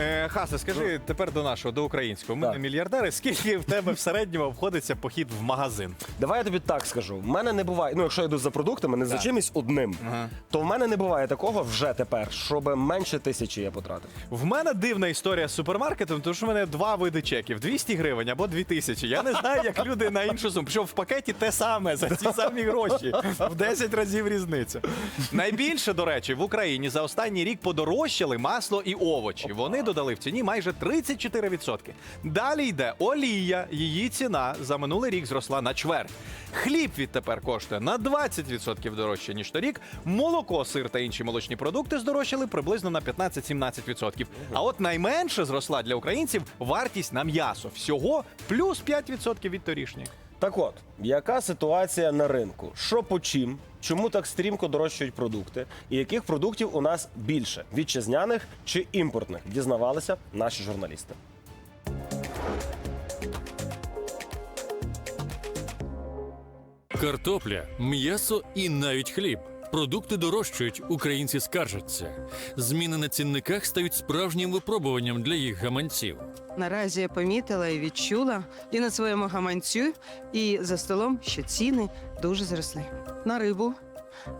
Е, Хасе, скажи тепер до нашого, до українського. Ми Так. не мільярдери. Скільки в тебе в середньому обходиться похід в магазин? Давай я тобі так скажу. В мене не буває. Ну, якщо я йду за продуктами, не за чимось одним, Ага. то в мене не буває такого вже тепер, щоб менше тисячі я потратив. В мене дивна історія з супермаркетом, тому що в мене два види чеків: 200 гривень або 2000. Я не знаю, як люди на іншу суму. Причому в пакеті те саме за ті самі гроші. В 10 разів різниця. Найбільше, до речі, в Україні за останній рік подорожчали масло і овочі. Вони додали в ціні майже 34%. Далі йде олія. Її ціна за минулий рік зросла на чверть. Хліб відтепер коштує на 20% дорожче, ніж торік. Молоко, сир та інші молочні продукти здорожчали приблизно на 15-17%. А от найменше зросла для українців вартість на м'ясо. Всього плюс 5% від торішньої. Так от, яка ситуація на ринку? Що по чим? Чому так стрімко дорожчають продукти? І яких продуктів у нас більше вітчизняних чи імпортних? Дізнавалися наші журналісти. Картопля, м'ясо і навіть хліб. Продукти дорожчають, українці скаржаться. Зміни на цінниках стають справжнім випробуванням для їх гаманців. Наразі я помітила і відчула і на своєму гаманцю, і за столом, що ціни дуже зросли. На рибу,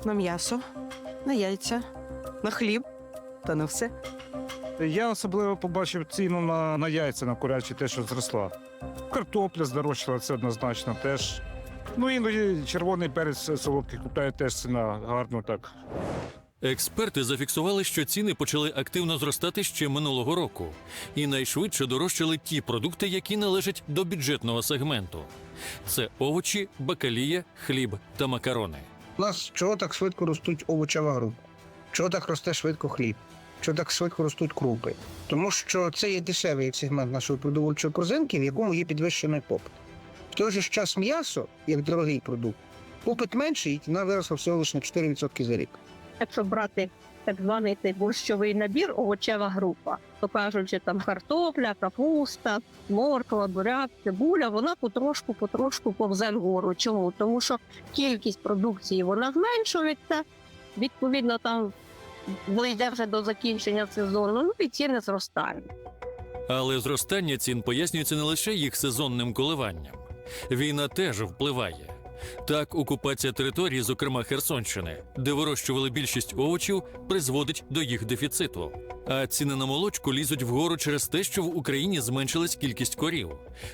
на м'ясо, на яйця, на хліб та на все. Я особливо побачив ціну на, на яйця, на курячі, те, що зросла. Картопля здорожчала, це однозначно теж. Ну іноді червоний перець солодкий купляє теж ціна гарно так. Експерти зафіксували, що ціни почали активно зростати ще минулого року, і найшвидше дорожчали ті продукти, які належать до бюджетного сегменту. Це овочі, бакалія, хліб та макарони. У нас чого так швидко ростуть овочева група? Чого так росте швидко хліб? Чого так швидко ростуть крупи? Тому що це є дешевий сегмент нашої продовольчої корзинки, в якому є підвищений попит. В той же час м'ясо, як дорогий продукт, попит менший, і ціна виросла всього лише на 4% за рік. якщо брати так званий цей борщовий набір, овочева група, то кажучи, там картопля, капуста, морква, буряк, цибуля, вона потрошку, потрошку повзе вгору. Чому? Тому що кількість продукції вона зменшується, відповідно, там йде вже до закінчення сезону, ну і ціни зростають. Але зростання цін пояснюється не лише їх сезонним коливанням. Війна теж впливає. Так, окупація території, зокрема Херсонщини, де вирощували більшість овочів, призводить до їх дефіциту. А ціни на молочку лізуть вгору через те, що в Україні зменшилась кількість корів.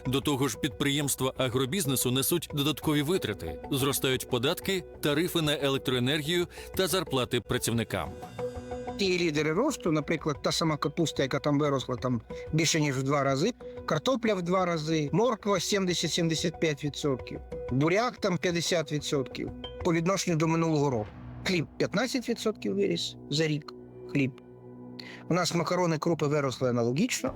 До того ж, підприємства агробізнесу несуть додаткові витрати, зростають податки, тарифи на електроенергію та зарплати працівникам. Ті лідери росту, наприклад, та сама капуста, яка там виросла там більше ніж в два рази, картопля в два рази, морква 70-75%, буряк там 50% по відношенню до минулого року. Хліб 15% виріс за рік. Хліб. У нас макарони крупи виросли аналогічно.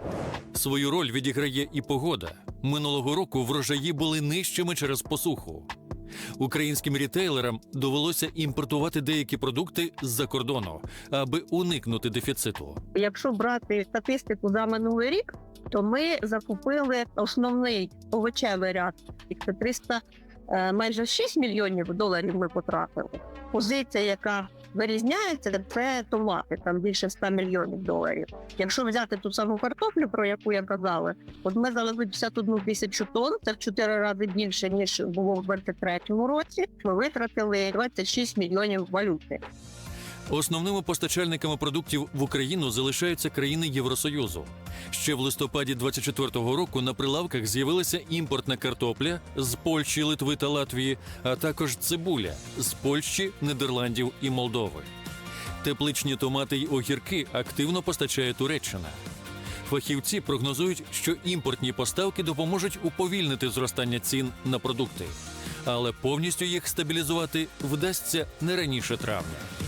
Свою роль відіграє і погода. Минулого року врожаї були нижчими через посуху. Українським рітейлерам довелося імпортувати деякі продукти з-за кордону, аби уникнути дефіциту. Якщо брати статистику за минулий рік, то ми закупили основний овочевий ряд. Це 300, е, майже 6 мільйонів доларів ми потратили. Позиція, яка вирізняється, це томати, там більше 100 мільйонів доларів. Якщо взяти ту саму картоплю, про яку я казала, от ми завезли 51 тисячу тонн, це в 4 рази більше, ніж було в 23-му році. Ми витратили 26 мільйонів валюти. Основними постачальниками продуктів в Україну залишаються країни Євросоюзу. Ще в листопаді 24-го року на прилавках з'явилася імпортна картопля з Польщі, Литви та Латвії, а також цибуля з Польщі, Нідерландів і Молдови. Тепличні томати й огірки активно постачає Туреччина. Фахівці прогнозують, що імпортні поставки допоможуть уповільнити зростання цін на продукти, але повністю їх стабілізувати вдасться не раніше травня.